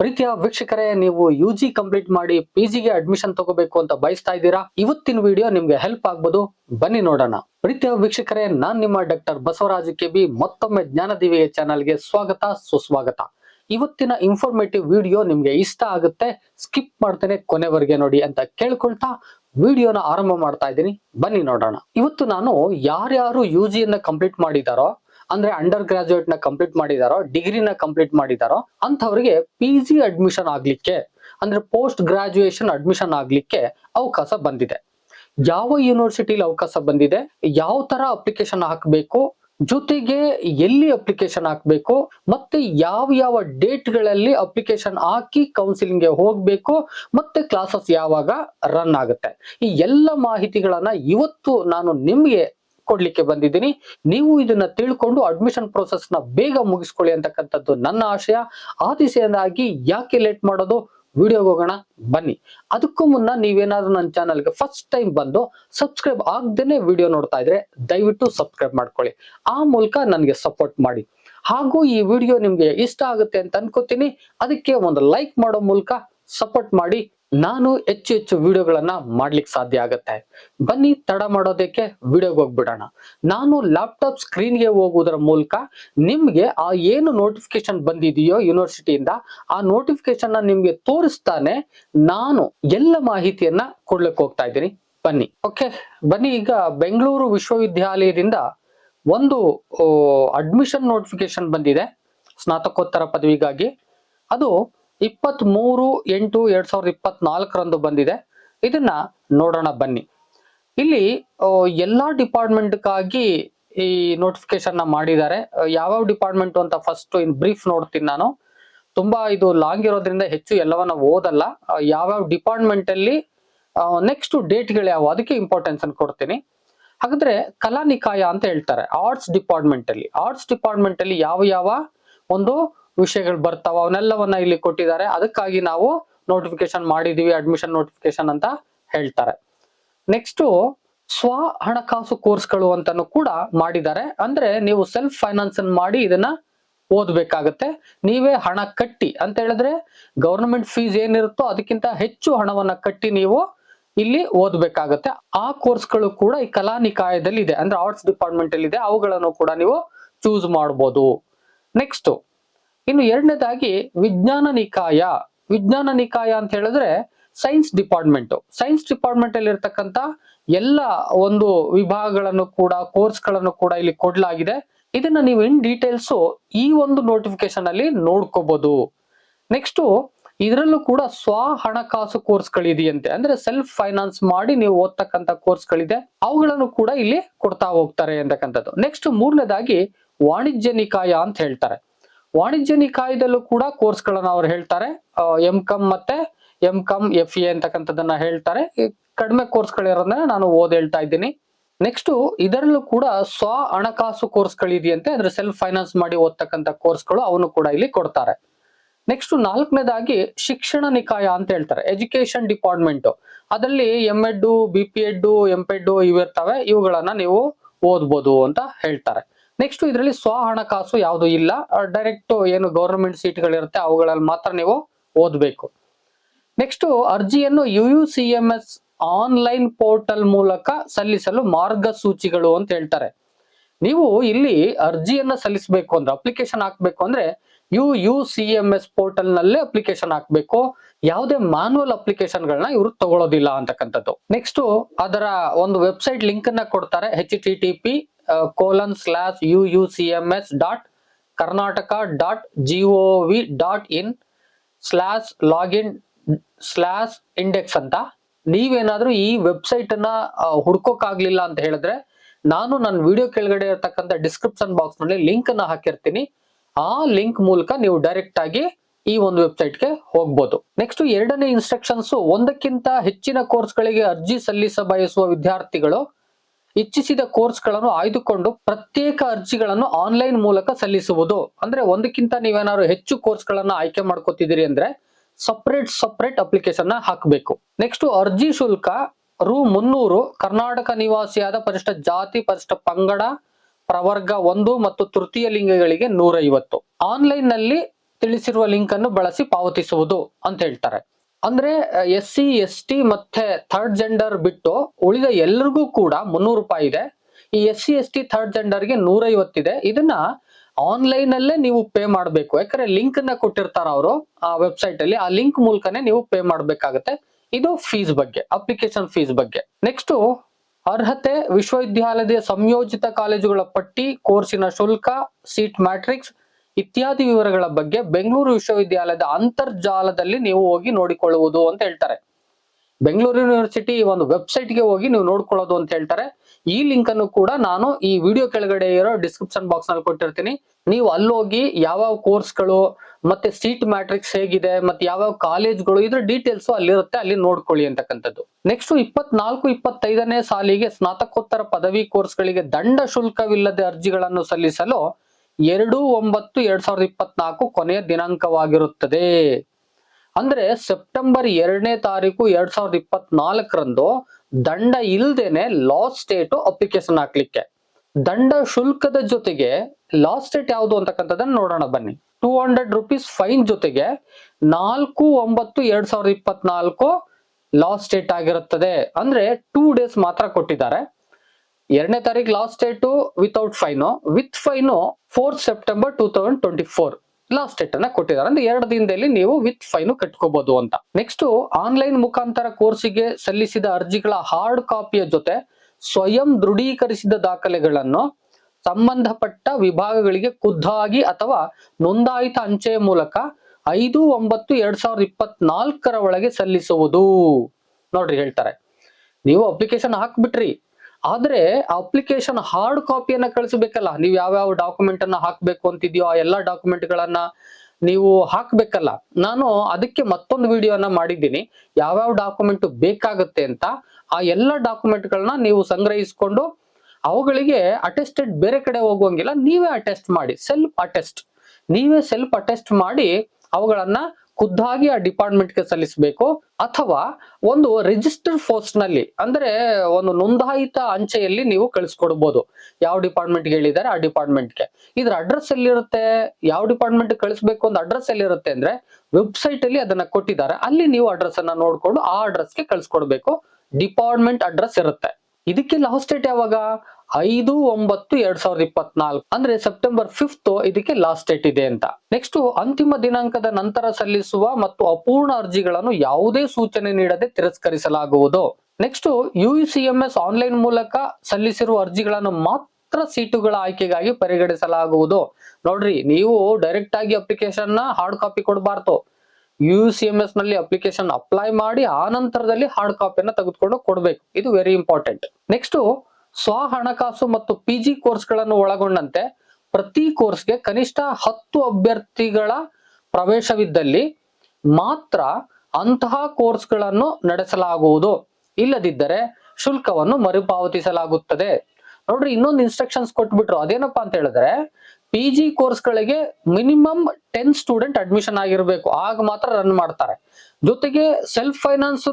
ಪ್ರೀತಿಯ ವೀಕ್ಷಕರೇ, ನೀವು ಯು ಜಿ ಕಂಪ್ಲೀಟ್ ಮಾಡಿ ಪಿ ಜಿಗೆ ಅಡ್ಮಿಷನ್ ತಗೋಬೇಕು ಅಂತ ಬಯಸ್ತಾ ಇದ್ದೀರಾ? ಇವತ್ತಿನ ವಿಡಿಯೋ ನಿಮ್ಗೆ ಹೆಲ್ಪ್ ಆಗ್ಬೋದು. ಬನ್ನಿ ನೋಡೋಣ. ಪ್ರೀತಿಯ ವೀಕ್ಷಕರೇ, ನಾನ್ ನಿಮ್ಮ ಡಾಕ್ಟರ್ ಬಸವರಾಜ ಕೆ ಬಿ. ಮತ್ತೊಮ್ಮೆ ಜ್ಞಾನದಿವಿಗೆ ಚಾನಲ್ಗೆ ಸ್ವಾಗತ, ಸುಸ್ವಾಗತ. ಇವತ್ತಿನ ಇನ್ಫಾರ್ಮೇಟಿವ್ ವಿಡಿಯೋ ನಿಮ್ಗೆ ಇಷ್ಟ ಆಗುತ್ತೆ ಸ್ಕಿಪ್ ಮಾಡ್ತೇನೆ ಕೊನೆವರೆಗೆ ನೋಡಿ ಅಂತ ಕೇಳ್ಕೊಳ್ತಾ ವಿಡಿಯೋನ ಆರಂಭ ಮಾಡ್ತಾ ಇದ್ದೀನಿ. ಬನ್ನಿ ನೋಡೋಣ. ಇವತ್ತು ನಾನು ಯಾರ್ಯಾರು ಯು ಜಿಯನ್ನ ಕಂಪ್ಲೀಟ್ ಮಾಡಿದಾರೋ ಅಂದ್ರೆ ಅಂಡರ್ ಗ್ರಾಜುಯೇಟ್ನ ಕಂಪ್ಲೀಟ್ ಮಾಡಿದಾರೋ ಡಿಗ್ರಿನ ಕಂಪ್ಲೀಟ್ ಮಾಡಿದಾರೋ, ಅಂಥವ್ರಿಗೆ ಪಿ ಜಿ ಅಡ್ಮಿಷನ್ ಆಗ್ಲಿಕ್ಕೆ, ಅಂದ್ರೆ ಪೋಸ್ಟ್ ಗ್ರಾಜುಯೇಷನ್ ಅಡ್ಮಿಷನ್ ಆಗ್ಲಿಕ್ಕೆ ಅವಕಾಶ ಬಂದಿದೆ. ಯಾವ ಯೂನಿವರ್ಸಿಟಿಲಿ ಅವಕಾಶ ಬಂದಿದೆ, ಯಾವ ತರ ಅಪ್ಲಿಕೇಶನ್ ಹಾಕಬೇಕು, ಜೊತೆಗೆ ಎಲ್ಲಿ ಅಪ್ಲಿಕೇಶನ್ ಹಾಕಬೇಕು, ಮತ್ತೆ ಯಾವ ಯಾವ ಡೇಟ್ಗಳಲ್ಲಿ ಅಪ್ಲಿಕೇಶನ್ ಹಾಕಿ ಕೌನ್ಸಿಲಿಂಗ್ಗೆ ಹೋಗ್ಬೇಕು, ಮತ್ತೆ ಕ್ಲಾಸಸ್ ಯಾವಾಗ ರನ್ ಆಗುತ್ತೆ. ಈ ಎಲ್ಲ ಮಾಹಿತಿಗಳನ್ನ ಇವತ್ತು ನಾನು ನಿಮ್ಗೆ ಕೊಡ್ಲಿಕ್ಕೆ ಬಂದಿದ್ದೀನಿ. ನೀವು ಇದನ್ನ ತಿಳ್ಕೊಂಡು ಅಡ್ಮಿಷನ್ ಪ್ರೋಸೆಸ್ನ ಬೇಗ ಮುಗಿಸ್ಕೊಳ್ಳಿ ಅಂತಕ್ಕಂಥದ್ದು ನನ್ನ ಆಶಯ. ಆ ದಿಸೆಯಿಂದಾಗಿ ಯಾಕೆ ಲೇಟ್ ಮಾಡೋದು? ವಿಡಿಯೋಗೆ ಹೋಗೋಣ, ಬನ್ನಿ. ಅದಕ್ಕೂ ಮುನ್ನ ನೀವೇನಾದ್ರೂ ನನ್ನ ಚಾನಲ್ಗೆ ಫಸ್ಟ್ ಟೈಮ್ ಬಂದು ಸಬ್ಸ್ಕ್ರೈಬ್ ಆಗದೇನೆ ವಿಡಿಯೋ ನೋಡ್ತಾ ಇದ್ರೆ ದಯವಿಟ್ಟು ಸಬ್ಸ್ಕ್ರೈಬ್ ಮಾಡ್ಕೊಳ್ಳಿ. ಆ ಮೂಲಕ ನನಗೆ ಸಪೋರ್ಟ್ ಮಾಡಿ. ಹಾಗೂ ಈ ವಿಡಿಯೋ ನಿಮ್ಗೆ ಇಷ್ಟ ಆಗುತ್ತೆ ಅಂತ ಅನ್ಕೋತೀನಿ. ಅದಕ್ಕೆ ಒಂದು ಲೈಕ್ ಮಾಡೋ ಮೂಲಕ ಸಪೋರ್ಟ್ ಮಾಡಿ. ನಾನು ಹೆಚ್ಚು ಹೆಚ್ಚು ವಿಡಿಯೋಗಳನ್ನ ಮಾಡ್ಲಿಕ್ಕೆ ಸಾಧ್ಯ ಆಗತ್ತೆ. ಬನ್ನಿ ತಡ ಮಾಡೋದಕ್ಕೆ ವಿಡಿಯೋಗೆ ಹೋಗ್ಬಿಡೋಣ. ನಾನು ಲ್ಯಾಪ್ಟಾಪ್ ಸ್ಕ್ರೀನ್ಗೆ ಹೋಗುವುದರ ಮೂಲಕ ನಿಮ್ಗೆ ಆ ಏನು ನೋಟಿಫಿಕೇಶನ್ ಬಂದಿದೆಯೋ ಯೂನಿವರ್ಸಿಟಿಯಿಂದ ಆ ನೋಟಿಫಿಕೇಶನ್ ನಿಮ್ಗೆ ತೋರಿಸ್ತಾನೆ. ನಾನು ಎಲ್ಲ ಮಾಹಿತಿಯನ್ನ ಕೊಡ್ಲಿಕ್ಕೆ ಹೋಗ್ತಾ ಇದ್ದೀನಿ. ಬನ್ನಿ. ಓಕೆ, ಬನ್ನಿ ಈಗ ಬೆಂಗಳೂರು ವಿಶ್ವವಿದ್ಯಾಲಯದಿಂದ ಒಂದು ಅಡ್ಮಿಷನ್ ನೋಟಿಫಿಕೇಶನ್ ಬಂದಿದೆ. ಸ್ನಾತಕೋತ್ತರ ಪದವಿಗಾಗಿ. ಅದು ಇಪ್ಪತ್ತ್ ಮೂರು ಎಂಟು ಎರಡ್ ಸಾವಿರದ ಇಪ್ಪತ್ನಾಲ್ಕರಂದು ಬಂದಿದೆ. ಇದನ್ನ ನೋಡೋಣ ಬನ್ನಿ. ಇಲ್ಲಿ ಎಲ್ಲಾ ಡಿಪಾರ್ಟ್ಮೆಂಟ್ಗಾಗಿ ಈ ನೋಟಿಫಿಕೇಶನ್ ಮಾಡಿದ್ದಾರೆ. ಯಾವ್ಯಾವ ಡಿಪಾರ್ಟ್ಮೆಂಟ್ ಅಂತ ಫಸ್ಟ್ ಇನ್ ಬ್ರೀಫ್ ನೋಡ್ತೀನಿ ನಾನು. ತುಂಬಾ ಇದು ಲಾಂಗ್ ಇರೋದ್ರಿಂದ ಹೆಚ್ಚು ಎಲ್ಲವನ್ನ ಓದಲ್ಲ. ಯಾವ್ಯಾವ ಡಿಪಾರ್ಟ್ಮೆಂಟ್ ಅಲ್ಲಿ ನೆಕ್ಸ್ಟ್ ಡೇಟ್ಗಳು ಯಾವ, ಅದಕ್ಕೆ ಇಂಪಾರ್ಟೆನ್ಸ್ ಅನ್ನು ಕೊಡ್ತೀನಿ. ಹಾಗಾದ್ರೆ ಕಲಾ ನಿಕಾಯ ಅಂತ ಹೇಳ್ತಾರೆ, ಆರ್ಟ್ಸ್ ಡಿಪಾರ್ಟ್ಮೆಂಟ್ ಅಲ್ಲಿ ಆರ್ಟ್ಸ್ ಡಿಪಾರ್ಟ್ಮೆಂಟ್ ಅಲ್ಲಿ ಯಾವ ಯಾವ, ಒಂದು ವಿಷಯಗಳು ಬರ್ತಾವ, ಅವನ್ನೆಲ್ಲವನ್ನ ಇಲ್ಲಿ ಕೊಟ್ಟಿದ್ದಾರೆ. ಅದಕ್ಕಾಗಿ ನಾವು ನೋಟಿಫಿಕೇಶನ್ ಮಾಡಿದೀವಿ ಅಡ್ಮಿಷನ್ ನೋಟಿಫಿಕೇಶನ್ ಅಂತ ಹೇಳ್ತಾರೆ. ನೆಕ್ಸ್ಟ್ ಸ್ವ ಹಣಕಾಸು ಕೋರ್ಸ್ಗಳು ಅಂತಾನು ಕೂಡ ಮಾಡಿದ್ದಾರೆ. ಅಂದ್ರೆ ನೀವು ಸೆಲ್ಫ್ ಫೈನಾನ್ಸ್ ಮಾಡಿ ಇದನ್ನ ಓದ್ಬೇಕಾಗತ್ತೆ. ನೀವೇ ಹಣ ಕಟ್ಟಿ, ಅಂತ ಹೇಳಿದ್ರೆ ಗವರ್ನಮೆಂಟ್ ಫೀಸ್ ಏನಿರುತ್ತೋ ಅದಕ್ಕಿಂತ ಹೆಚ್ಚು ಹಣವನ್ನ ಕಟ್ಟಿ ನೀವು ಇಲ್ಲಿ ಓದ್ಬೇಕಾಗತ್ತೆ. ಆ ಕೋರ್ಸ್ಗಳು ಕೂಡ ಈ ಕಲಾ ನಿಕಾಯದಲ್ಲಿ ಇದೆ ಅಂದ್ರೆ ಆರ್ಟ್ಸ್ ಡಿಪಾರ್ಟ್ಮೆಂಟ್ ಅಲ್ಲಿ ಇದೆ ಅವುಗಳನ್ನು ಕೂಡ ನೀವು ಚೂಸ್ ಮಾಡ್ಬೋದು. ನೆಕ್ಸ್ಟ್ ಇನ್ನು ಎರಡನೇದಾಗಿ ವಿಜ್ಞಾನ ನಿಕಾಯ. ವಿಜ್ಞಾನ ನಿಕಾಯ ಅಂತ ಹೇಳಿದ್ರೆ ಸೈನ್ಸ್ ಡಿಪಾರ್ಟ್ಮೆಂಟ್ ಸೈನ್ಸ್ ಡಿಪಾರ್ಟ್ಮೆಂಟ್ ಅಲ್ಲಿ ಇರ್ತಕ್ಕಂತ ಎಲ್ಲ ಒಂದು ವಿಭಾಗಗಳನ್ನು ಕೂಡ ಕೋರ್ಸ್ಗಳನ್ನು ಕೂಡ ಇಲ್ಲಿ ಕೊಡ್ಲಾಗಿದೆ. ಇದನ್ನ ನೀವು ಇನ್ ಡೀಟೇಲ್ಸ್ ಈ ಒಂದು ನೋಟಿಫಿಕೇಶನ್ ಅಲ್ಲಿ ನೋಡ್ಕೋಬಹುದು ನೆಕ್ಸ್ಟ್ ಇದರಲ್ಲೂ ಕೂಡ ಸ್ವ ಹಣಕಾಸು ಕೋರ್ಸ್ಗಳಿದೆಯಂತೆ ಅಂದ್ರೆ ಸೆಲ್ಫ್ ಫೈನಾನ್ಸ್ ಮಾಡಿ ನೀವು ಓದ್ತಕ್ಕಂತ ಕೋರ್ಸ್ಗಳಿದೆ ಅವುಗಳನ್ನು ಕೂಡ ಇಲ್ಲಿ ಕೊಡ್ತಾ ಹೋಗ್ತಾರೆ ಅಂತಕ್ಕಂಥದ್ದು ನೆಕ್ಸ್ಟ್ ಮೂರನೇದಾಗಿ ವಾಣಿಜ್ಯ ನಿಕಾಯ ಅಂತ ಹೇಳ್ತಾರೆ. ವಾಣಿಜ್ಯ ನಿಕಾಯದಲ್ಲೂ ಕೂಡ ಕೋರ್ಸ್ಗಳನ್ನ ಅವ್ರು ಹೇಳ್ತಾರೆ. ಎಂ ಕಮ್ ಮತ್ತೆ ಎಂ ಕಮ್ ಎಫ್ ಎ ಅಂತಕ್ಕಂಥದ್ದನ್ನ ಹೇಳ್ತಾರೆ. ಕಡಿಮೆ ಕೋರ್ಸ್ಗಳಿರೋದನ್ನ ನಾನು ಓದ್ ಹೇಳ್ತಾ ಇದ್ದೀನಿ. ನೆಕ್ಸ್ಟ್ ಇದರಲ್ಲೂ ಕೂಡ ಸ್ವ ಹಣಕಾಸು ಕೋರ್ಸ್ಗಳಿದೆಯಂತೆ, ಅಂದ್ರೆ ಸೆಲ್ಫ್ ಫೈನಾನ್ಸ್ ಮಾಡಿ ಓದ್ತಕ್ಕಂಥ ಕೋರ್ಸ್ಗಳು ಅವನು ಕೂಡ ಇಲ್ಲಿ ಕೊಡ್ತಾರೆ. ನೆಕ್ಸ್ಟ್ ನಾಲ್ಕನೇದಾಗಿ ಶಿಕ್ಷಣ ನಿಕಾಯ ಅಂತ ಹೇಳ್ತಾರೆ ಎಜುಕೇಶನ್ ಡಿಪಾರ್ಟ್ಮೆಂಟ್ ಅದರಲ್ಲಿ M Ed B P Ed M ped ಇವಿರ್ತವೆ ಇವುಗಳನ್ನ ನೀವು ಓದ್ಬೋದು ಅಂತ ಹೇಳ್ತಾರೆ. ನೆಕ್ಸ್ಟ್ ಇದರಲ್ಲಿ ಸ್ವ ಹಣಕಾಸು ಯಾವುದು ಇಲ್ಲ. ಡೈರೆಕ್ಟ್ ಏನು ಗೌರ್ಮೆಂಟ್ ಸೀಟ್ಗಳಿರುತ್ತೆ ಅವುಗಳಲ್ಲಿ ಮಾತ್ರ ನೀವು ಓದಬೇಕು. ನೆಕ್ಸ್ಟ್ ಅರ್ಜಿಯನ್ನು U U C M S online portal ಮೂಲಕ ಸಲ್ಲಿಸಲು ಮಾರ್ಗಸೂಚಿಗಳು ಅಂತ ಹೇಳ್ತಾರೆ. ನೀವು ಇಲ್ಲಿ ಅರ್ಜಿಯನ್ನ ಸಲ್ಲಿಸಬೇಕು ಅಂದ್ರೆ ಅಪ್ಲಿಕೇಶನ್ ಹಾಕ್ಬೇಕು ಅಂದ್ರೆ U U C M S portal ನಲ್ಲೇ ಅಪ್ಲಿಕೇಶನ್ ಹಾಕ್ಬೇಕು. ಯಾವುದೇ ಮ್ಯಾನುವಲ್ ಅಪ್ಲಿಕೇಶನ್ ಗಳನ್ನ ಇವರು ತಗೊಳ್ಳೋದಿಲ್ಲ ಅಂತಕ್ಕಂಥದ್ದು. ನೆಕ್ಸ್ಟ್ ಅದರ ಒಂದು ವೆಬ್ಸೈಟ್ ಲಿಂಕ್ ಅನ್ನ ಕೊಡ್ತಾರೆ H T T P colon slash U U C M S dot Karnataka dot G O V dot in slash login slash index ಅಂತ. ನೀವೇನಾದ್ರೂ ಈ ವೆಬ್ಸೈಟ್ ಅನ್ನ ಹುಡ್ಕೋಕ್ಕಾಗ್ಲಿಲ್ಲ ಅಂತ ಹೇಳಿದ್ರೆ ನಾನು ನನ್ನ ವಿಡಿಯೋ ಕೆಳಗಡೆ ಇರತಕ್ಕಂಥ ಡಿಸ್ಕ್ರಿಪ್ಷನ್ ಬಾಕ್ಸ್ನಲ್ಲಿ ಲಿಂಕ್ ಅನ್ನ ಹಾಕಿರ್ತೀನಿ. ಆ ಲಿಂಕ್ ಮೂಲಕ ನೀವು ಡೈರೆಕ್ಟ್ ಆಗಿ ಈ ಒಂದು ವೆಬ್ಸೈಟ್ಗೆ ಹೋಗ್ಬೋದು. ನೆಕ್ಸ್ಟ್ ಎರಡನೇ ಇನ್ಸ್ಟ್ರಕ್ಷನ್ಸ್ ಒಂದಕ್ಕಿಂತ ಹೆಚ್ಚಿನ ಕೋರ್ಸ್ಗಳಿಗೆ ಅರ್ಜಿ ಸಲ್ಲಿಸ ಬಯಸುವ ವಿದ್ಯಾರ್ಥಿಗಳು ಇಚ್ಛಿಸಿದ ಕೋರ್ಸ್ಗಳನ್ನು ಆಯ್ದುಕೊಂಡು ಪ್ರತ್ಯೇಕ ಅರ್ಜಿಗಳನ್ನು ಆನ್ಲೈನ್ ಮೂಲಕ ಸಲ್ಲಿಸುವುದು. ಅಂದ್ರೆ ಒಂದಕ್ಕಿಂತ ನೀವೇನಾದ್ರು ಹೆಚ್ಚು ಕೋರ್ಸ್ಗಳನ್ನು ಆಯ್ಕೆ ಮಾಡ್ಕೋತಿದ್ದೀರಿ ಅಂದ್ರೆ ಸಪ್ರೇಟ್ ಸಪ್ರೇಟ್ ಅಪ್ಲಿಕೇಶನ್ನ ಹಾಕಬೇಕು. ನೆಕ್ಸ್ಟ್ ಅರ್ಜಿ ಶುಲ್ಕ, ರು ಮುನ್ನೂರು, ಕರ್ನಾಟಕ ನಿವಾಸಿಯಾದ ಪರಿಷ್ಠ ಜಾತಿ ಪರಿಷ್ಠ ಪಂಗಡ ಪ್ರವರ್ಗ ಒಂದು ಮತ್ತು ತೃತೀಯ ಲಿಂಗಗಳಿಗೆ ನೂರ ಐವತ್ತು ಆನ್ಲೈನ್ನಲ್ಲಿ ತಿಳಿಸಿರುವ ಲಿಂಕ್ ಅನ್ನು ಬಳಸಿ ಪಾವತಿಸುವುದು ಅಂತ ಹೇಳ್ತಾರೆ. ಅಂದ್ರೆ ಎಸ್ ಸಿ ಎಸ್ ಟಿ ಮತ್ತೆ ಥರ್ಡ್ ಜೆಂಡರ್ ಬಿಟ್ಟು ಉಳಿದ ಎಲ್ರಿಗೂ ಕೂಡ ಮುನ್ನೂರು ರೂಪಾಯಿ ಇದೆ. ಈ S C S T third ಜೆಂಡರ್ಗೆ ನೂರೈವತ್ತಿದೆ. ಇದನ್ನ ಆನ್ಲೈನ್ ಅಲ್ಲೇ ನೀವು ಪೇ ಮಾಡಬೇಕು. ಯಾಕಂದ್ರೆ ಲಿಂಕ್ನ ಕೊಟ್ಟಿರ್ತಾರ ಅವರು ಆ ವೆಬ್ಸೈಟ್ ಅಲ್ಲಿ. ಆ ಲಿಂಕ್ ಮೂಲಕನೇ ನೀವು ಪೇ ಮಾಡಬೇಕಾಗತ್ತೆ. ಇದು ಫೀಸ್ ಬಗ್ಗೆ ಅಪ್ಲಿಕೇಶನ್ ಫೀಸ್ ಬಗ್ಗೆ. ನೆಕ್ಸ್ಟ್ ಅರ್ಹತೆ ವಿಶ್ವವಿದ್ಯಾಲಯದ ಸಂಯೋಜಿತ ಕಾಲೇಜುಗಳ ಪಟ್ಟಿ ಕೋರ್ಸಿನ ಶುಲ್ಕ ಸೀಟ್ ಮ್ಯಾಟ್ರಿಕ್ಸ್ ಇತ್ಯಾದಿ ವಿವರಗಳ ಬಗ್ಗೆ ಬೆಂಗಳೂರು ವಿಶ್ವವಿದ್ಯಾಲಯದ ಅಂತರ್ಜಾಲದಲ್ಲಿ ನೀವು ಹೋಗಿ ನೋಡಿಕೊಳ್ಳುವುದು ಅಂತ ಹೇಳ್ತಾರೆ. ಬೆಂಗಳೂರು ಯೂನಿವರ್ಸಿಟಿ ಒಂದು ವೆಬ್ಸೈಟ್ಗೆ ಹೋಗಿ ನೀವು ನೋಡ್ಕೊಳ್ಳೋದು ಅಂತ ಹೇಳ್ತಾರೆ. ಈ ಲಿಂಕ್ ಅನ್ನು ಕೂಡ ನಾನು ಈ ವಿಡಿಯೋ ಕೆಳಗಡೆ ಇರೋ ಡಿಸ್ಕ್ರಿಪ್ಷನ್ ಬಾಕ್ಸ್ನಲ್ಲಿ ಕೊಟ್ಟಿರ್ತೀನಿ. ನೀವು ಅಲ್ಲೋಗಿ ಯಾವ್ಯಾವ ಕೋರ್ಸ್ಗಳು ಮತ್ತೆ ಸೀಟ್ ಮ್ಯಾಟ್ರಿಕ್ಸ್ ಹೇಗಿದೆ, ಮತ್ತೆ ಯಾವ್ಯಾವ ಕಾಲೇಜ್ಗಳು ಇದ್ರ ಡೀಟೇಲ್ಸ್ ಅಲ್ಲಿರುತ್ತೆ, ಅಲ್ಲಿ ನೋಡ್ಕೊಳ್ಳಿ ಅಂತಕ್ಕಂಥದ್ದು. ನೆಕ್ಸ್ಟ್ ಇಪ್ಪತ್ನಾಲ್ಕು, ಇಪ್ಪತ್ತೈದನೇ ಸಾಲಿಗೆ ಸ್ನಾತಕೋತ್ತರ ಪದವಿ ಕೋರ್ಸ್ಗಳಿಗೆ ದಂಡ ಶುಲ್ಕವಿಲ್ಲದೆ ಅರ್ಜಿಗಳನ್ನು ಸಲ್ಲಿಸಲು ಎರಡು ಒಂಬತ್ತು ಎರಡ್ ಸಾವಿರದ ಇಪ್ಪತ್ನಾಲ್ಕು ಕೊನೆಯ ದಿನಾಂಕವಾಗಿರುತ್ತದೆ. ಅಂದ್ರೆ ಸೆಪ್ಟೆಂಬರ್ ಎರಡನೇ ತಾರೀಕು ಎರಡ್ ಸಾವಿರದ ಇಪ್ಪತ್ನಾಲ್ಕರಂದು ದಂಡ ಇಲ್ದೇನೆ ಲಾ ಸ್ಟೇಟ್ ಅಪ್ಲಿಕೇಶನ್ ಹಾಕ್ಲಿಕ್ಕೆ. ದಂಡ ಶುಲ್ಕದ ಜೊತೆಗೆ ಲಾ ಸ್ಟೇಟ್ ಯಾವುದು ಅಂತಕ್ಕಂಥದ್ದನ್ನ ನೋಡೋಣ ಬನ್ನಿ. ಟೂ ಹಂಡ್ರೆಡ್ ರುಪೀಸ್ ಫೈನ್ ಜೊತೆಗೆ ನಾಲ್ಕು ಒಂಬತ್ತು ಎರಡ್ ಸಾವಿರದ ಇಪ್ಪತ್ನಾಲ್ಕು ಲಾ ಸ್ಟೇಟ್ ಆಗಿರುತ್ತದೆ. ಅಂದ್ರೆ ಟೂ ಡೇಸ್ ಮಾತ್ರ ಕೊಟ್ಟಿದ್ದಾರೆ. ಎರಡನೇ ತಾರೀಕು last date without fine with fine fourth September two thousand twenty four last date ಅನ್ನ ಕೊಟ್ಟಿದ್ದಾರೆ. ಅಂದ್ರೆ ಎರಡು ದಿನದಲ್ಲಿ ನೀವು ವಿತ್ ಫೈನು ಕಟ್ಕೋಬಹುದು ಅಂತ. ನೆಕ್ಸ್ಟ್ ಆನ್ಲೈನ್ ಮುಖಾಂತರ ಕೋರ್ಸಿಗೆ ಸಲ್ಲಿಸಿದ ಅರ್ಜಿಗಳ ಹಾರ್ಡ್ ಕಾಪಿಯ ಜೊತೆ ಸ್ವಯಂ ದೃಢೀಕರಿಸಿದ ದಾಖಲೆಗಳನ್ನು ಸಂಬಂಧಪಟ್ಟ ವಿಭಾಗಗಳಿಗೆ ಖುದ್ದಾಗಿ ಅಥವಾ ನೋಂದಾಯಿತ ಅಂಚೆಯ ಮೂಲಕ ಐದು ಒಂಬತ್ತು ಎರಡ್ ಸಾವಿರದ ಇಪ್ಪತ್ನಾಲ್ಕರ ಒಳಗೆ ಸಲ್ಲಿಸುವುದು. ನೋಡ್ರಿ ಹೇಳ್ತಾರೆ. ನೀವು ಅಪ್ಲಿಕೇಶನ್ ಹಾಕ್ಬಿಟ್ರಿ. ಆದ್ರೆ ಅಪ್ಲಿಕೇಶನ್ ಹಾರ್ಡ್ ಕಾಪಿಯನ್ನ ಕಳಿಸಬೇಕಲ್ಲ. ನೀವು ಯಾವ್ಯಾವ ಡಾಕ್ಯುಮೆಂಟ್ ಅನ್ನ ಹಾಕ್ಬೇಕು ಅಂತಿದ್ಯೋ ಆ ಎಲ್ಲಾ ಡಾಕ್ಯುಮೆಂಟ್ ಗಳನ್ನ ನೀವು ಹಾಕ್ಬೇಕಲ್ಲ. ನಾನು ಅದಕ್ಕೆ ಮತ್ತೊಂದು ವಿಡಿಯೋನ ಮಾಡಿದ್ದೀನಿ. ಯಾವ್ಯಾವ ಡಾಕ್ಯುಮೆಂಟ್ ಬೇಕಾಗುತ್ತೆ ಅಂತ ಆ ಎಲ್ಲ ಡಾಕ್ಯುಮೆಂಟ್ ಗಳನ್ನ ನೀವು ಸಂಗ್ರಹಿಸಿಕೊಂಡು ಅವುಗಳಿಗೆ ಅಟೆಸ್ಟೆಡ್ ಬೇರೆ ಕಡೆ ಹೋಗುವಂಗಿಲ್ಲ, ನೀವೇ ಅಟೆಸ್ಟ್ ಮಾಡಿ ಸೆಲ್ಫ್ ಅಟೆಸ್ಟ್ ನೀವೇ ಸೆಲ್ಫ್ ಅಟೆಸ್ಟ್ ಮಾಡಿ ಅವುಗಳನ್ನ ಖುದ್ದಾಗಿ ಆ ಡಿಪಾರ್ಟ್ಮೆಂಟ್ಗೆ ಸಲ್ಲಿಸಬೇಕು. ಅಥವಾ ಒಂದು ರಿಜಿಸ್ಟರ್ಡ್ ಪೋಸ್ಟ್ನಲ್ಲಿ, ಅಂದ್ರೆ ಒಂದು ನೋಂದಾಯಿತ ಅಂಚೆಯಲ್ಲಿ ನೀವು ಕಳಿಸ್ಕೊಡ್ಬೋದು. ಯಾವ ಡಿಪಾರ್ಟ್ಮೆಂಟ್ ಹೇಳಿದ್ದಾರೆ ಆ ಡಿಪಾರ್ಟ್ಮೆಂಟ್ಗೆ ಇದ್ರ ಅಡ್ರೆಸ್ ಎಲ್ಲಿರುತ್ತೆ? ಯಾವ ಡಿಪಾರ್ಟ್ಮೆಂಟ್ ಕಳಿಸ್ಬೇಕು ಅಂತ ಅಡ್ರೆಸ್ ಎಲ್ಲಿರುತ್ತೆ ಅಂದ್ರೆ ವೆಬ್ಸೈಟ್ ಅಲ್ಲಿ ಅದನ್ನ ಕೊಟ್ಟಿದ್ದಾರೆ. ಅಲ್ಲಿ ನೀವು ಅಡ್ರೆಸ್ ಅನ್ನ ನೋಡ್ಕೊಂಡು ಆ ಅಡ್ರೆಸ್ಗೆ ಕಳಿಸ್ಕೊಡ್ಬೇಕು. ಡಿಪಾರ್ಟ್ಮೆಂಟ್ ಅಡ್ರೆಸ್ ಇರುತ್ತೆ. ಇದಕ್ಕೆ ಲಾಸ್ಟ್ ಡೇಟ್ ಯಾವಾಗ? ಐದು ಒಂಬತ್ತು ಎರಡ್ ಸಾವಿರದ ಇಪ್ಪತ್ನಾಲ್ಕು. ಅಂದ್ರೆ ಸೆಪ್ಟೆಂಬರ್ ಫಿಫ್ತ್ ಇದಕ್ಕೆ ಲಾಸ್ಟ್ ಡೇಟ್ ಇದೆ ಅಂತ. ನೆಕ್ಸ್ಟ್ ಅಂತಿಮ ದಿನಾಂಕದ ನಂತರ ಸಲ್ಲಿಸುವ ಮತ್ತು ಅಪೂರ್ಣ ಅರ್ಜಿಗಳನ್ನು ಯಾವುದೇ ಸೂಚನೆ ನೀಡದೆ ತಿರಸ್ಕರಿಸಲಾಗುವುದು. ನೆಕ್ಸ್ಟ್ ಯು ಆನ್ಲೈನ್ ಮೂಲಕ ಸಲ್ಲಿಸಿರುವ ಅರ್ಜಿಗಳನ್ನು ಮಾತ್ರ ಸೀಟುಗಳ ಆಯ್ಕೆಗಾಗಿ ಪರಿಗಣಿಸಲಾಗುವುದು. ನೋಡ್ರಿ, ನೀವು ಡೈರೆಕ್ಟ್ ಆಗಿ ಅಪ್ಲಿಕೇಶನ್ನ ಹಾರ್ಡ್ ಕಾಪಿ ಕೊಡಬಾರ್ದು. ಯು ಸಿ ಎಂ ನಲ್ಲಿ ಅಪ್ಲಿಕೇಶನ್ ಅಪ್ಲೈ ಮಾಡಿ, ಆ ನಂತರದಲ್ಲಿ ಹಾರ್ಡ್ ಕಾಪಿಯನ್ನು ತೆಗೆದುಕೊಂಡು ಕೊಡಬೇಕು. ಇದು ವೆರಿ ಇಂಪಾರ್ಟೆಂಟ್ ನೆಕ್ಸ್ಟ್ ಸ್ವ ಹಣಕಾಸು ಮತ್ತು ಪಿ ಜಿ ಕೋರ್ಸ್ಗಳನ್ನು ಒಳಗೊಂಡಂತೆ ಪ್ರತಿ ಕೋರ್ಸ್ಗೆ ಕನಿಷ್ಠ ಹತ್ತು ಅಭ್ಯರ್ಥಿಗಳ ಪ್ರವೇಶವಿದ್ದಲ್ಲಿ ಮಾತ್ರ ಅಂತಹ ಕೋರ್ಸ್ಗಳನ್ನು ನಡೆಸಲಾಗುವುದು. ಇಲ್ಲದಿದ್ದರೆ ಶುಲ್ಕವನ್ನು ಮರುಪಾವತಿಸಲಾಗುತ್ತದೆ. ನೋಡ್ರಿ, ಇನ್ನೊಂದು ಇನ್ಸ್ಟ್ರಕ್ಷನ್ಸ್ ಕೊಟ್ಬಿಟ್ರು. ಅದೇನಪ್ಪಾ ಅಂತ ಹೇಳಿದ್ರೆ ಪಿ ಜಿ ಕೋರ್ಸ್ಗಳಿಗೆ ಮಿನಿಮಮ್ ಟೆನ್ ಸ್ಟೂಡೆಂಟ್ ಅಡ್ಮಿಷನ್ ಆಗಿರ್ಬೇಕು. ಆಗ ಮಾತ್ರ ರನ್ ಮಾಡ್ತಾರೆ. ಜೊತೆಗೆ ಸೆಲ್ಫ್ ಫೈನಾನ್ಸ್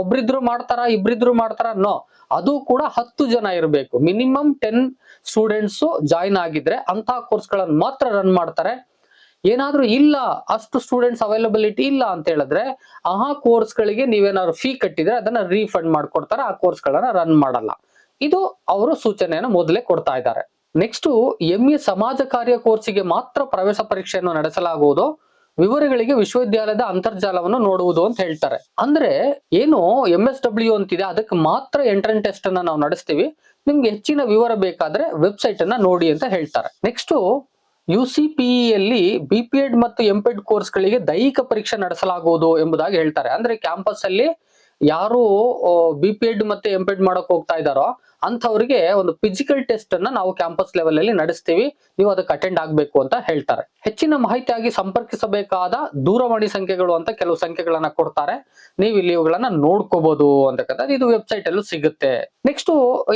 ಒಬ್ರಿದ್ರು ಮಾಡ್ತಾರ, ಇಬ್ರಿದ್ರು ಮಾಡ್ತಾರ ನೋ ಅದು ಕೂಡ ಹತ್ತು ಜನ ಇರಬೇಕು. ಮಿನಿಮಮ್ ಟೆನ್ ಸ್ಟೂಡೆಂಟ್ಸ್ ಜಾಯಿನ್ ಆಗಿದ್ರೆ ಅಂತಹ ಕೋರ್ಸ್ಗಳನ್ನು ಮಾತ್ರ ರನ್ ಮಾಡ್ತಾರೆ. ಏನಾದ್ರೂ ಇಲ್ಲ, ಅಷ್ಟು ಸ್ಟೂಡೆಂಟ್ಸ್ ಅವೈಲಬಿಲಿಟಿ ಇಲ್ಲ ಅಂತ ಹೇಳಿದ್ರೆ ಆ ಕೋರ್ಸ್ಗಳಿಗೆ ನೀವೇನಾದ್ರು ಫೀ ಕಟ್ಟಿದ್ರೆ ಅದನ್ನ ರೀಫಂಡ್ ಮಾಡ್ಕೊಡ್ತಾರೆ, ಆ ಕೋರ್ಸ್ ಗಳನ್ನ ರನ್ ಮಾಡಲ್ಲ. ಇದು ಅವರು ಸೂಚನೆಯನ್ನು ಮೊದಲೇ ಕೊಡ್ತಾ ಇದ್ದಾರೆ. ನೆಕ್ಸ್ಟ್ ಎಂ ಎ ಸಮಾಜ ಕಾರ್ಯ ಕೋರ್ಸಿಗೆ ಮಾತ್ರ ಪ್ರವೇಶ ಪರೀಕ್ಷೆಯನ್ನು ನಡೆಸಲಾಗುವುದು. ವಿವರಗಳಿಗೆ ವಿಶ್ವವಿದ್ಯಾಲಯದ ಅಂತರ್ಜಾಲವನ್ನು ನೋಡುವುದು ಅಂತ ಹೇಳ್ತಾರೆ. ಅಂದ್ರೆ ಏನು ಎಂ ಎಸ್ ಡಬ್ಲ್ಯೂ ಅಂತಿದೆ, ಅದಕ್ಕೆ ಮಾತ್ರ ಎಂಟ್ರೆನ್ ಟೆಸ್ಟ್ ಅನ್ನ ನಾವು ನಡೆಸ್ತೀವಿ. ನಿಮ್ಗೆ ಹೆಚ್ಚಿನ ವಿವರ ಬೇಕಾದ್ರೆ ವೆಬ್ಸೈಟ್ ಅನ್ನ ನೋಡಿ ಅಂತ ಹೇಳ್ತಾರೆ. ನೆಕ್ಸ್ಟ್ ಯು ಸಿ ಯಲ್ಲಿ ಬಿ ಪಿ ಎಡ್ ಮತ್ತು ಎಂಪೆಡ್ ಕೋರ್ಸ್ಗಳಿಗೆ ದೈಹಿಕ ಪರೀಕ್ಷೆ ನಡೆಸಲಾಗುವುದು ಎಂಬುದಾಗಿ ಹೇಳ್ತಾರೆ. ಅಂದ್ರೆ ಕ್ಯಾಂಪಸ್ ಅಲ್ಲಿ ಯಾರು ಬಿ ಪಿ ಎಡ್ ಮತ್ತೆ ಎಂಪೆಡ್ ಮಾಡಕ್ ಹೋಗ್ತಾ ಇದಾರೋ ಅಂಥವ್ರಿಗೆ ಒಂದು ಫಿಸಿಕಲ್ ಟೆಸ್ಟ್ ಅನ್ನ ನಾವು ಕ್ಯಾಂಪಸ್ ಲೆವೆಲ್ ಅಲ್ಲಿ ನಡೆಸ್ತೀವಿ. ನೀವು ಅದಕ್ಕೆ ಅಟೆಂಡ್ ಆಗ್ಬೇಕು ಅಂತ ಹೇಳ್ತಾರೆ. ಹೆಚ್ಚಿನ ಮಾಹಿತಿಯಾಗಿ ಸಂಪರ್ಕಿಸಬೇಕಾದ ದೂರವಾಣಿ ಸಂಖ್ಯೆಗಳು ಅಂತ ಕೆಲವು ಸಂಖ್ಯೆಗಳನ್ನ ಕೊಡ್ತಾರೆ. ನೀವು ಇಲ್ಲಿ ಇವುಗಳನ್ನ ನೋಡ್ಕೋಬಹುದು ಅಂತಕ್ಕಂಥದ್ದು ಇದು ವೆಬ್ಸೈಟ್ ಅಲ್ಲೂ ಸಿಗುತ್ತೆ. ನೆಕ್ಸ್ಟ್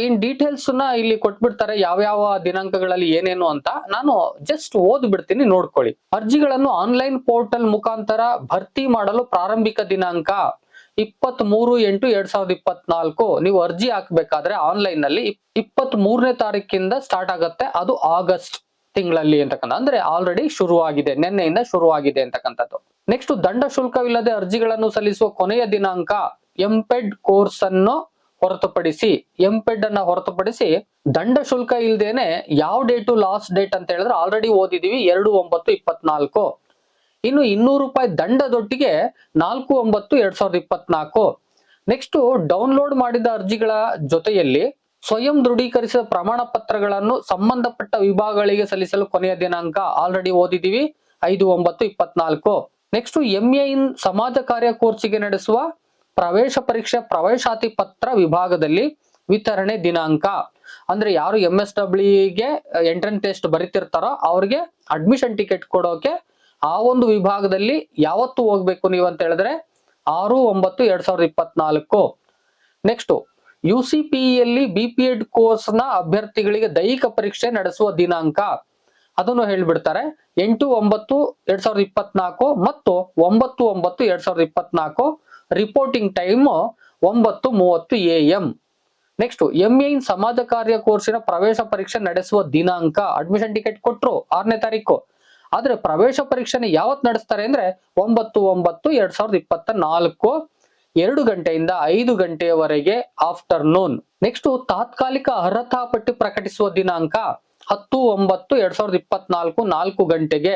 ಇನ್ ಡೀಟೇಲ್ಸ್ನ ಇಲ್ಲಿ ಕೊಟ್ಬಿಡ್ತಾರೆ ಯಾವ ದಿನಾಂಕಗಳಲ್ಲಿ ಏನೇನು ಅಂತ. ನಾನು ಜಸ್ಟ್ ಓದ್ಬಿಡ್ತೀನಿ, ನೋಡ್ಕೊಳ್ಳಿ. ಅರ್ಜಿಗಳನ್ನು ಆನ್ಲೈನ್ ಪೋರ್ಟಲ್ ಮುಖಾಂತರ ಭರ್ತಿ ಮಾಡಲು ಪ್ರಾರಂಭಿಕ ದಿನಾಂಕ ಇಪ್ಪತ್ತ್ ಮೂರು ಎಂಟು ಎರಡ್ ಸಾವಿರದ ಇಪ್ಪತ್ನಾಲ್ಕು. ನೀವು ಅರ್ಜಿ ಹಾಕ್ಬೇಕಾದ್ರೆ ಆನ್ಲೈನ್ನಲ್ಲಿ ಇಪ್ಪತ್ತ್ ಮೂರನೇ ತಾರೀಕಿಂದ ಸ್ಟಾರ್ಟ್ ಆಗುತ್ತೆ. ಅದು ಆಗಸ್ಟ್ ತಿಂಗಳಲ್ಲಿ ಅಂತಕ್ಕಂಥ, ಅಂದ್ರೆ ಆಲ್ರೆಡಿ ಶುರುವಾಗಿದೆ, ನಿನ್ನೆಯಿಂದ ಶುರುವಾಗಿದೆ ಅಂತಕ್ಕಂಥದ್ದು. ನೆಕ್ಸ್ಟ್ ದಂಡ ಶುಲ್ಕವಿಲ್ಲದೆ ಅರ್ಜಿಗಳನ್ನು ಸಲ್ಲಿಸುವ ಕೊನೆಯ ದಿನಾಂಕ ಎಂಪೆಡ್ ಕೋರ್ಸ್ ಅನ್ನು ಹೊರತುಪಡಿಸಿ, ಎಂಪೆಡ್ ಅನ್ನ ಹೊರತುಪಡಿಸಿ ದಂಡ ಶುಲ್ಕ ಇಲ್ದೇನೆ ಯಾವ ಡೇಟು ಲಾಸ್ಟ್ ಡೇಟ್ ಅಂತ ಹೇಳಿದ್ರೆ ಆಲ್ರೆಡಿ ಓದಿದೀವಿ ಎರಡು ಒಂಬತ್ತು ಇಪ್ಪತ್ನಾಲ್ಕು. ಇನ್ನು ಇನ್ನೂರು ರೂಪಾಯಿ ದಂಡದೊಟ್ಟಿಗೆ ನಾಲ್ಕು, ಒಂಬತ್ತು, ಎರಡ್ ಸಾವಿರದ ಇಪ್ಪತ್ನಾಲ್ಕು. ನೆಕ್ಸ್ಟ್ ಡೌನ್ಲೋಡ್ ಮಾಡಿದ ಅರ್ಜಿಗಳ ಜೊತೆಯಲ್ಲಿ ಸ್ವಯಂ ದೃಢೀಕರಿಸಿದ ಪ್ರಮಾಣ ಪತ್ರಗಳನ್ನು ಸಂಬಂಧಪಟ್ಟ ವಿಭಾಗಗಳಿಗೆ ಸಲ್ಲಿಸಲು ಕೊನೆಯ ದಿನಾಂಕ ಆಲ್ರೆಡಿ ಓದಿದೀವಿ ಐದು, ಒಂಬತ್ತು, ಇಪ್ಪತ್ನಾಲ್ಕು. ನೆಕ್ಸ್ಟ್ ಎಂಎ ಇನ್ ಸಮಾಜ ಕಾರ್ಯ ಕೋರ್ಸಿಗೆ ನಡೆಸುವ ಪ್ರವೇಶ ಪರೀಕ್ಷೆ ಪ್ರವೇಶಾತಿ ಪತ್ರ ವಿಭಾಗದಲ್ಲಿ ವಿತರಣೆ ದಿನಾಂಕ. ಅಂದ್ರೆ ಯಾರು ಎಂ ಎಸ್ ಡಬ್ಲ್ಯೂಗೆ ಎಂಟ್ರೆನ್ಸ್ ಟೆಸ್ಟ್ ಬರೀತಿರ್ತಾರೋ ಅವ್ರಿಗೆ ಅಡ್ಮಿಷನ್ ಟಿಕೆಟ್ ಕೊಡೋಕೆ ಆ ಒಂದು ವಿಭಾಗದಲ್ಲಿ ಯಾವತ್ತು ಹೋಗ್ಬೇಕು ನೀವು ಅಂತ ಹೇಳಿದ್ರೆ ಆರು, ಒಂಬತ್ತು, ಎರಡ್ ಸಾವಿರದ ಇಪ್ಪತ್ನಾಲ್ಕು. ನೆಕ್ಸ್ಟ್ ಯು ಸಿ ಯಲ್ಲಿ ಬಿ ಪಿ ಎಡ್ ಕೋರ್ಸ್ನ ಅಭ್ಯರ್ಥಿಗಳಿಗೆ ದೈಹಿಕ ಪರೀಕ್ಷೆ ನಡೆಸುವ ದಿನಾಂಕ. ಅದನ್ನು ಹೇಳ್ಬಿಡ್ತಾರೆ. ಎಂಟು, ಒಂಬತ್ತು, ಎರಡ್ ಸಾವಿರದ ಇಪ್ಪತ್ನಾಲ್ಕು ಮತ್ತು ಒಂಬತ್ತು ಒಂಬತ್ತು, ಎರಡ್ ಸಾವಿರದ ಇಪ್ಪತ್ನಾಲ್ಕು ರಿಪೋರ್ಟಿಂಗ್ ಟೈಮ್ ಒಂಬತ್ತು ಮೂವತ್ತು A M. Next M N ಸಮಾಜ ಕಾರ್ಯ ಕೋರ್ಸಿನ ಪ್ರವೇಶ ಪರೀಕ್ಷೆ ನಡೆಸುವ ದಿನಾಂಕ. ಅಡ್ಮಿಷನ್ ಟಿಕೆಟ್ ಕೊಟ್ರು, ಆರನೇ ತಾರೀಕು. ಆದ್ರೆ ಪ್ರವೇಶ ಪರೀಕ್ಷೆನ ಯಾವತ್ ನಡೆಸ್ತಾರೆ ಅಂದ್ರೆ ಒಂಬತ್ತು ಒಂಬತ್ತು ಎರಡ್ ಸಾವಿರದ ಇಪ್ಪತ್ತ ನಾಲ್ಕು, ಎರಡು ಗಂಟೆಯಿಂದ ಐದು ಗಂಟೆಯವರೆಗೆ ಆಫ್ಟರ್ನೂನ್ ನೆಕ್ಸ್ಟ್ ತಾತ್ಕಾಲಿಕ ಅರ್ಹತಾ ಪಟ್ಟಿ ಪ್ರಕಟಿಸುವ ದಿನಾಂಕ ಹತ್ತು ಒಂಬತ್ತು ಎರಡ್ ಸಾವಿರದ ಇಪ್ಪತ್ನಾಲ್ಕು ನಾಲ್ಕು ಗಂಟೆಗೆ.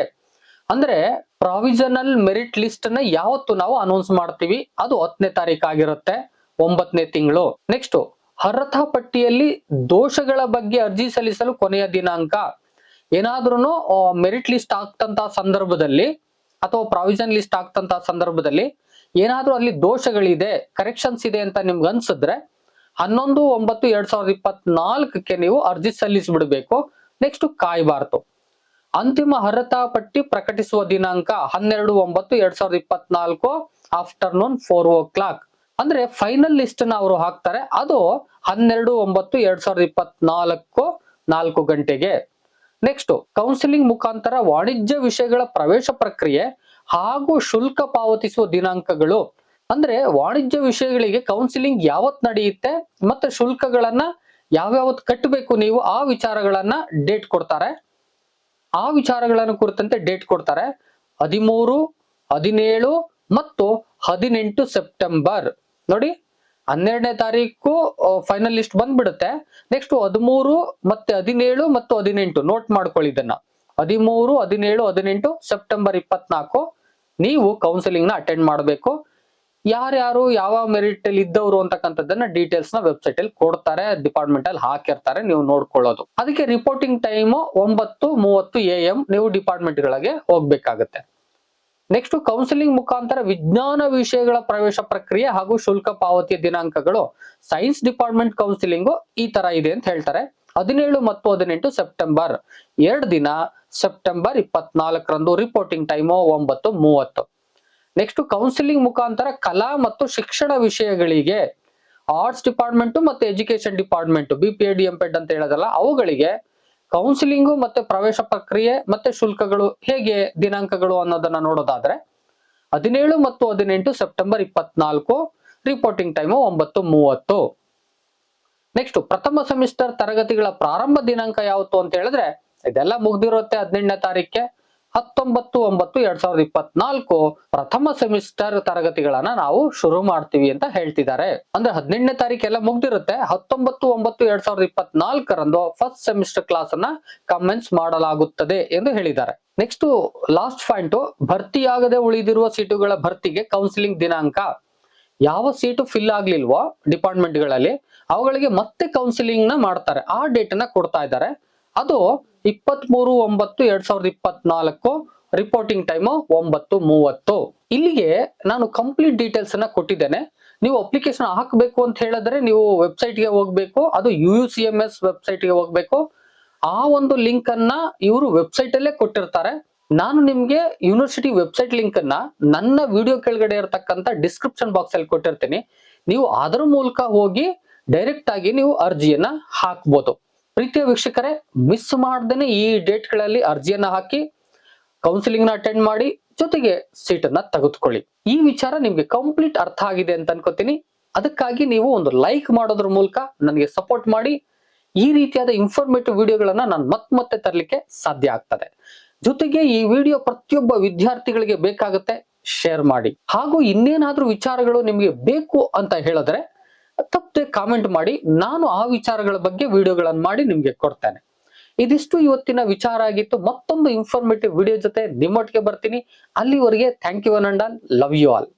ಅಂದ್ರೆ ಪ್ರಾವಿಷನಲ್ ಮೆರಿಟ್ ಲಿಸ್ಟ್ನ ಯಾವತ್ತು ನಾವು ಅನೌನ್ಸ್ ಮಾಡ್ತೀವಿ? ಅದು ಹತ್ತನೇ ತಾರೀಕು ಆಗಿರುತ್ತೆ, ಒಂಬತ್ತನೇ ತಿಂಗಳು. ನೆಕ್ಸ್ಟ್ ಅರ್ಹತಾ ಪಟ್ಟಿಯಲ್ಲಿ ದೋಷಗಳ ಬಗ್ಗೆ ಅರ್ಜಿ ಸಲ್ಲಿಸಲು ಕೊನೆಯ ದಿನಾಂಕ ಏನಾದ್ರೂ ಮೆರಿಟ್ ಲಿಸ್ಟ್ ಆಗ್ತಂತ ಸಂದರ್ಭದಲ್ಲಿ ಅಥವಾ ಪ್ರಾವಿಷನ್ ಲಿಸ್ಟ್ ಆಗ್ತಂತ ಸಂದರ್ಭದಲ್ಲಿ ಏನಾದ್ರೂ ಅಲ್ಲಿ ದೋಷಗಳಿದೆ ಕರೆಕ್ಷನ್ಸ್ ಇದೆ ಅಂತ ನಿಮ್ಗೆ ಅನ್ಸಿದ್ರೆ ಹನ್ನೊಂದು, ಒಂಬತ್ತು, ಎರಡ್ ಸಾವಿರದ ಇಪ್ಪತ್ನಾಲ್ಕಕ್ಕೆ ನೀವು ಅರ್ಜಿ ಸಲ್ಲಿಸಿಬಿಡ್ಬೇಕು. ನೆಕ್ಸ್ಟ್ ಕಾಯ್ಬಾರ್ದು. ಅಂತಿಮ ಅರ್ಹತಾ ಪಟ್ಟಿ ಪ್ರಕಟಿಸುವ ದಿನಾಂಕ ಹನ್ನೆರಡು, ಒಂಬತ್ತು, ಎರಡ್ ಸಾವಿರದ ಇಪ್ಪತ್ನಾಲ್ಕು ಆಫ್ಟರ್ನೂನ್ ಫೋರ್ ಓ ಕ್ಲಾಕ್ ಅಂದ್ರೆ ಫೈನಲ್ ಲಿಸ್ಟ್ನ ಅವರು ಹಾಕ್ತಾರೆ. ಅದು ಹನ್ನೆರಡು, ಒಂಬತ್ತು, ಎರಡ್ ಸಾವಿರದ ಇಪ್ಪತ್ನಾಲ್ಕು ನಾಲ್ಕು ಗಂಟೆಗೆ. ನೆಕ್ಸ್ಟ್ ಕೌನ್ಸಿಲಿಂಗ್ ಮುಖಾಂತರ ವಾಣಿಜ್ಯ ವಿಷಯಗಳ ಪ್ರವೇಶ ಪ್ರಕ್ರಿಯೆ ಹಾಗೂ ಶುಲ್ಕ ಪಾವತಿಸುವ ದಿನಾಂಕಗಳು. ಅಂದ್ರೆ ವಾಣಿಜ್ಯ ವಿಷಯಗಳಿಗೆ ಕೌನ್ಸಿಲಿಂಗ್ ಯಾವತ್ ನಡೆಯುತ್ತೆ ಮತ್ತೆ ಶುಲ್ಕಗಳನ್ನ ಯಾವ್ಯಾವತ್ ಕಟ್ಟಬೇಕು ನೀವು ಆ ವಿಚಾರಗಳನ್ನ ಡೇಟ್ ಕೊಡ್ತಾರೆ. ಆ ವಿಚಾರಗಳನ್ನು ಕುರಿತಂತೆ ಡೇಟ್ ಕೊಡ್ತಾರೆ. ಹದಿಮೂರು, ಹದಿನೇಳು ಮತ್ತು ಹದಿನೆಂಟು ಸೆಪ್ಟೆಂಬರ್ ನೋಡಿ ಹನ್ನೆರಡನೇ ತಾರೀಕು ಫೈನಲ್ ಲಿಸ್ಟ್ ಬಂದ್ಬಿಡುತ್ತೆ. ನೆಕ್ಸ್ಟ್ ಹದಿಮೂರು ಮತ್ತೆ ಹದಿನೇಳು ಮತ್ತು ಹದಿನೆಂಟು. ನೋಟ್ ಮಾಡ್ಕೊಳ್ಳಿ ಇದನ್ನ. ಹದಿಮೂರು, ಹದಿನೇಳು, ಹದಿನೆಂಟು ಸೆಪ್ಟೆಂಬರ್ ಇಪ್ಪತ್ನಾಲ್ಕು. ನೀವು ಕೌನ್ಸಿಲಿಂಗ್ನ ಅಟೆಂಡ್ ಮಾಡಬೇಕು. ಯಾರ್ಯಾರು ಯಾವ ಮೆರಿಟ್ ಅಲ್ಲಿ ಇದ್ದವರು ಅಂತಕ್ಕಂಥದ್ದನ್ನ ಡೀಟೇಲ್ಸ್ನ ವೆಬ್ಸೈಟ್ ಅಲ್ಲಿ ಕೊಡ್ತಾರೆ ಡಿಪಾರ್ಟ್ಮೆಂಟ್ ಅಲ್ಲಿ ಹಾಕಿರ್ತಾರೆ, ನೀವು ನೋಡ್ಕೊಳ್ಳೋದು. ಅದಕ್ಕೆ ರಿಪೋರ್ಟಿಂಗ್ ಟೈಮ್ ಒಂಬತ್ತು ಮೂವತ್ತು ಎ ಎಂ ನೀವು ಡಿಪಾರ್ಟ್ಮೆಂಟ್ ಗಳಿಗೆ ಹೋಗ್ಬೇಕಾಗತ್ತೆ. ನೆಕ್ಸ್ಟ್ ಕೌನ್ಸಿಲಿಂಗ್ ಮುಖಾಂತರ ವಿಜ್ಞಾನ ವಿಷಯಗಳ ಪ್ರವೇಶ ಪ್ರಕ್ರಿಯೆ ಹಾಗೂ ಶುಲ್ಕ ಪಾವತಿಯ ದಿನಾಂಕಗಳು ಸೈನ್ಸ್ ಡಿಪಾರ್ಟ್ಮೆಂಟ್ ಕೌನ್ಸಿಲಿಂಗು ಈ ತರ ಇದೆ ಅಂತ ಹೇಳ್ತಾರೆ. ಹದಿನೇಳು ಮತ್ತು ಹದಿನೆಂಟು ಸೆಪ್ಟೆಂಬರ್ ಎರಡು ದಿನ ಸೆಪ್ಟೆಂಬರ್ ಇಪ್ಪತ್ನಾಲ್ಕರಂದು ರಿಪೋರ್ಟಿಂಗ್ ಟೈಮು ಒಂಬತ್ತು ಮೂವತ್ತು. ನೆಕ್ಸ್ಟ್ ಕೌನ್ಸಿಲಿಂಗ್ ಮುಖಾಂತರ ಕಲಾ ಮತ್ತು ಶಿಕ್ಷಣ ವಿಷಯಗಳಿಗೆ ಆರ್ಟ್ಸ್ ಡಿಪಾರ್ಟ್ಮೆಂಟ್ ಮತ್ತು education department B P Ed M ped ಅಂತ ಹೇಳೋದಲ್ಲ, ಅವುಗಳಿಗೆ ಕೌನ್ಸಿಲಿಂಗು ಮತ್ತೆ ಪ್ರವೇಶ ಪ್ರಕ್ರಿಯೆ ಮತ್ತೆ ಶುಲ್ಕಗಳು ಹೇಗೆ ದಿನಾಂಕಗಳು ಅನ್ನೋದನ್ನ ನೋಡೋದಾದ್ರೆ ಹದಿನೇಳು ಮತ್ತು ಹದಿನೆಂಟು ಸೆಪ್ಟೆಂಬರ್ ಇಪ್ಪತ್ನಾಲ್ಕು ರಿಪೋರ್ಟಿಂಗ್ ಟೈಮು ಒಂಬತ್ತು ಮೂವತ್ತು. ನೆಕ್ಸ್ಟ್ ಪ್ರಥಮ ಸೆಮಿಸ್ಟರ್ ತರಗತಿಗಳ ಪ್ರಾರಂಭ ದಿನಾಂಕ ಯಾವತ್ತು ಅಂತ ಹೇಳಿದ್ರೆ, ಇದೆಲ್ಲ ಮುಗ್ದಿರುತ್ತೆ ಹದಿನೆಂಟನೇ ತಾರೀಕೆ ಹತ್ತೊಂಬತ್ತು, ಒಂಬತ್ತು, ಎರಡ್ ಸಾವಿರದ ಇಪ್ಪತ್ನಾಲ್ಕು ಪ್ರಥಮ ಸೆಮಿಸ್ಟರ್ ತರಗತಿಗಳನ್ನ ನಾವು ಶುರು ಮಾಡ್ತೀವಿ ಅಂತ ಹೇಳ್ತಿದ್ದಾರೆ. ಅಂದ್ರೆ ಹದಿನೆಂಟನೇ ತಾರೀಕೆಲ್ಲ ಮುಗ್ದಿರುತ್ತೆ. ಹತ್ತೊಂಬತ್ತು, ಒಂಬತ್ತು, ಎರಡ್ ಸಾವಿರದ ಇಪ್ಪತ್ನಾಲ್ಕರಂದು ಫಸ್ಟ್ ಸೆಮಿಸ್ಟರ್ ಕ್ಲಾಸ್ ಅನ್ನ ಕಮೆನ್ಸ್ ಮಾಡಲಾಗುತ್ತದೆ ಎಂದು ಹೇಳಿದ್ದಾರೆ. ನೆಕ್ಸ್ಟ್ ಲಾಸ್ಟ್ ಪಾಯಿಂಟ್ ಭರ್ತಿಯಾಗದೆ ಉಳಿದಿರುವ ಸೀಟುಗಳ ಭರ್ತಿಗೆ ಕೌನ್ಸಿಲಿಂಗ್ ದಿನಾಂಕ. ಯಾವ ಸೀಟು ಫಿಲ್ ಆಗ್ಲಿಲ್ವೋ ಡಿಪಾರ್ಟ್ಮೆಂಟ್ಗಳಲ್ಲಿ ಅವುಗಳಿಗೆ ಮತ್ತೆ ಕೌನ್ಸಿಲಿಂಗ್ನ ಮಾಡ್ತಾರೆ. ಆ ಡೇಟ್ನ ಕೊಡ್ತಾ ಇದ್ದಾರೆ. ಅದು ಇಪ್ಪತ್ತ್ ಮೂರು ಒಂಬತ್ತು, ಎರಡ್ ಸಾವಿರದ ಇಪ್ಪತ್ನಾಲ್ಕು. ರಿಪೋರ್ಟಿಂಗ್ ಟೈಮು ಒಂಬತ್ತು ಮೂವತ್ತು. ಇಲ್ಲಿಗೆ ನಾನು ಕಂಪ್ಲೀಟ್ ಡೀಟೇಲ್ಸ್ ಅನ್ನ ಕೊಟ್ಟಿದ್ದೇನೆ. ನೀವು ಅಪ್ಲಿಕೇಶನ್ ಹಾಕಬೇಕು ಅಂತ ಹೇಳಿದ್ರೆ ನೀವು ವೆಬ್ಸೈಟ್ಗೆ ಹೋಗ್ಬೇಕು, ಅದು U U C M S ವೆಬ್ಸೈಟ್ಗೆ ಹೋಗ್ಬೇಕು. ಆ ಒಂದು ಲಿಂಕ್ ಅನ್ನ ಇವರು ವೆಬ್ಸೈಟ್ ಅಲ್ಲೇ ಕೊಟ್ಟಿರ್ತಾರೆ. ನಾನು ನಿಮ್ಗೆ ಯೂನಿವರ್ಸಿಟಿ ವೆಬ್ಸೈಟ್ ಲಿಂಕ್ ಅನ್ನ ನನ್ನ ವಿಡಿಯೋ ಕೆಳಗಡೆ ಇರತಕ್ಕಂತ ಡಿಸ್ಕ್ರಿಪ್ಷನ್ ಬಾಕ್ಸ್ ಅಲ್ಲಿ ಕೊಟ್ಟಿರ್ತೀನಿ. ನೀವು ಅದರ ಮೂಲಕ ಹೋಗಿ ಡೈರೆಕ್ಟ್ ಆಗಿ ನೀವು ಅರ್ಜಿಯನ್ನ ಹಾಕ್ಬೋದು. ಪ್ರೀತಿಯ ವೀಕ್ಷಕರೇ ಮಿಸ್ ಮಾಡ್ದೇನೆ ಈ ಡೇಟ್ಗಳಲ್ಲಿ ಅರ್ಜಿಯನ್ನ ಹಾಕಿ ಕೌನ್ಸಿಲಿಂಗ್ನ ಅಟೆಂಡ್ ಮಾಡಿ, ಜೊತೆಗೆ ಸೀಟನ್ನ ತೆಗೆದುಕೊಳ್ಳಿ. ಈ ವಿಚಾರ ನಿಮ್ಗೆ ಕಂಪ್ಲೀಟ್ ಅರ್ಥ ಆಗಿದೆ ಅಂತ ಅನ್ಕೋತೀನಿ. ಅದಕ್ಕಾಗಿ ನೀವು ಒಂದು ಲೈಕ್ ಮಾಡೋದ್ರ ಮೂಲಕ ನನಗೆ ಸಪೋರ್ಟ್ ಮಾಡಿ, ಈ ರೀತಿಯಾದ ಇನ್ಫಾರ್ಮೇಟಿವ್ ವಿಡಿಯೋಗಳನ್ನ ನಾನು ಮತ್ ಮತ್ತೆ ತರಲಿಕ್ಕೆ ಸಾಧ್ಯ ಆಗ್ತದೆ. ಜೊತೆಗೆ ಈ ವಿಡಿಯೋ ಪ್ರತಿಯೊಬ್ಬ ವಿದ್ಯಾರ್ಥಿಗಳಿಗೆ ಬೇಕಾಗುತ್ತೆ ಶೇರ್ ಮಾಡಿ. ಹಾಗೂ ಇನ್ನೇನಾದ್ರೂ ವಿಚಾರಗಳು ನಿಮಗೆ ಬೇಕು ಅಂತ ಹೇಳಿದ್ರೆ ತಪ್ಪದೆ ಕಾಮೆಂಟ್ ಮಾಡಿ, ನಾನು ಆ ವಿಚಾರಗಳ ಬಗ್ಗೆ ವಿಡಿಯೋಗಳನ್ನು ಮಾಡಿ ನಿಮ್ಗೆ ಕೊಡ್ತೇನೆ. ಇದಿಷ್ಟು ಇವತ್ತಿನ ವಿಚಾರ ಆಗಿತ್ತು. ಮತ್ತೊಂದು ಇನ್ಫಾರ್ಮೇಟಿವ್ ವಿಡಿಯೋ ಜೊತೆ ನಿಮ್ಮೊಟ್ಟಿಗೆ ಬರ್ತೀನಿ. ಅಲ್ಲಿವರೆಗೆ thank you all love you all